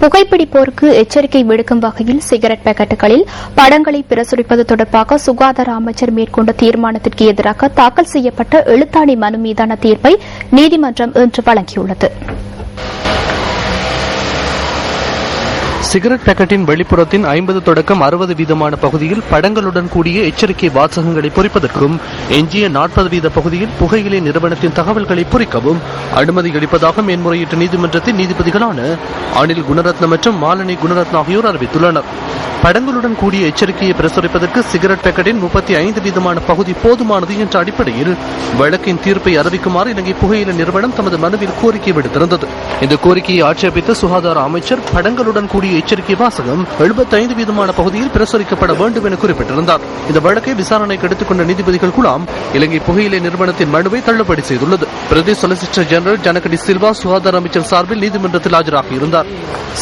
புகைப்பிடிப்போருக்கு எச்சரிக்கை விடுக்கும் வகையில் சிகரெட் பாக்கெட்டுகளில் படங்களை பிரசுரிப்பது தொடர்பாக சுகாதார அமைச்சர் மேற்கொண்ட தீர்மானத்திற்கு எதிராக தாக்கல் செய்யப்பட்ட எழுத்தாணி மனு மீதான தீர்ப்பை நீதிமன்றம் இன்று வழங்கியுள்ளது. சிகரெட் பேக்கெட்டின் வெளிப்புறத்தின் ஐம்பது தொடக்கம் அறுபது வீதமான பகுதியில் படங்களுடன் கூடிய எச்சரிக்கை வாசகங்களை பொறிப்பதற்கும் எஞ்சிய நாற்பது வீத பகுதியில் புகையிலை நிறுவனத்தின் தகவல்களை பொறிக்கவும் அனுமதி அளிப்பதாக மேன்முறையீட்டு நீதிமன்றத்தின் நீதிபதிகளான அனில் குணரத்ன மற்றும் மாலினி குணரத்ன ஆகியோர் அறிவித்துள்ளனர். படங்களுடன் கூடிய எச்சரிக்கையை பிரசுரிப்பதற்கு சிகரெட் பேக்கெட்டின் முப்பத்தி ஐந்து வீதமான பகுதி போதுமானது என்ற அடிப்படையில் வழக்கின் தீர்ப்பை அறிவிக்குமாறு இலங்கை புகையிலை நிறுவனம் தமது மனுவில் கோரிக்கை விடுத்திருந்தது. இந்த கோரிக்கையை ஆட்சேபித்த சுகாதார அமைச்சர் படங்களுடன் கூடிய எச்சரிக்கை வாசகம் 75% வீதமான பகுதியில் பிரசுரிக்கப்பட வேண்டும் என குறிப்பிட்டிருந்தார். இந்த வழக்கை விசாரணைக்கு எடுத்துக்கொண்ட நீதிபதிகள் குழாம் இலங்கை புகையிலை நிறுவனத்தின் மனுவை தள்ளுபடி செய்துள்ளது. பிரதி சொலிசிட்டர் ஜெனரல் ஜனகடி சில்வா சுகாதார அமைச்சர் சார்பில் நீதிமன்றத்தில் ஆஜராகியிருந்தார்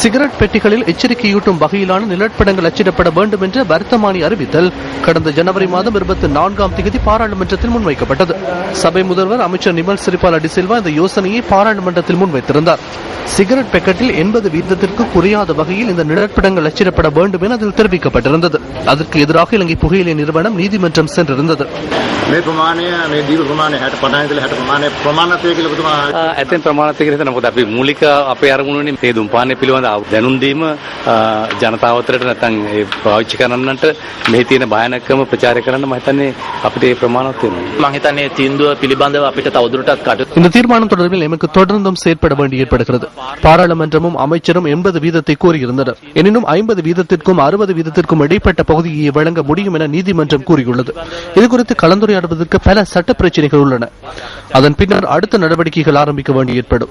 சிகரெட் பெட்டிகளில் எச்சரிக்கையூட்டும் வகையிலான நிலப்படங்கள் அச்சிடப்பட வேண்டும் என்ற வர்த்தமானி அறிவித்தல் கடந்த ஜனவரி மாதம் இருபத்தி நான்காம் தேதி பாராளுமன்றத்தில் முன்வைக்கப்பட்டது. சபை முதல்வர் அமைச்சர் நிமல் சிறிபால் அடிசில்வா இந்த யோசனையை பாராளுமன்றத்தில் முன்வைத்திருந்தார். சிகரெட் பாக்கெட்டில் எண்பது வீதத்திற்கு குறையாத வகையில் இந்த நிழற்படங்கள் அச்சிடப்பட வேண்டும் என அதில் தெரிவிக்கப்பட்டிருந்தது அதற்கு எதிராக இலங்கை புகையிலை நிறுவனம் நீதிமன்றம் சென்றிருந்தது මේ ප්‍රමාණය මේ දීර්ඝ ප්‍රමාණය 60 50 ඉඳලා 60 ප්‍රමාණය ප්‍රමාණත්වය කියලා ඔබතුමා ඇතෙන් ප්‍රමාණත්වය කියලා නමුත් අපි මූලික අපේ අරමුණනේ මේ දුම්පානය පිළිබඳ දැනුම් දීම ජනතාව අතරට නැත්නම් ඒ පාවිච්චි කරන්නන්ට මෙහි තියෙන භයානකම ප්‍රචාරය කරන්න මම හිතන්නේ අපිට ඒ ප්‍රමාණවත් වෙනවා. මං හිතන්නේ තීන්දුව පිළිබඳව අපිට තවදුරටත් කටයුතු இந்த தீர்மானம் தொடர்பில் எமக்கு தொடர்ந்தும் செயற்பட வேண்டி ஏற்படுகிறது பாராளுமன்றமும் அமைச்சரும் எண்பது வீதத்தை கூறியிருந்தனர். எனினும் ஐம்பது வீதத்திற்கும் அறுபது வீதத்திற்கும் இடைப்பட்ட பகுதியை வழங்க முடியும் என நீதிமன்றம் கூறியுள்ளது. இதுகுறித்து கலந்துரையாடுவதற்கு பல சட்ட பிரச்சனைகள் உள்ளன. அதன் பின்னர் அடுத்த நடவடிக்கைகள் ஆரம்பிக்க வேண்டி ஏற்படும்.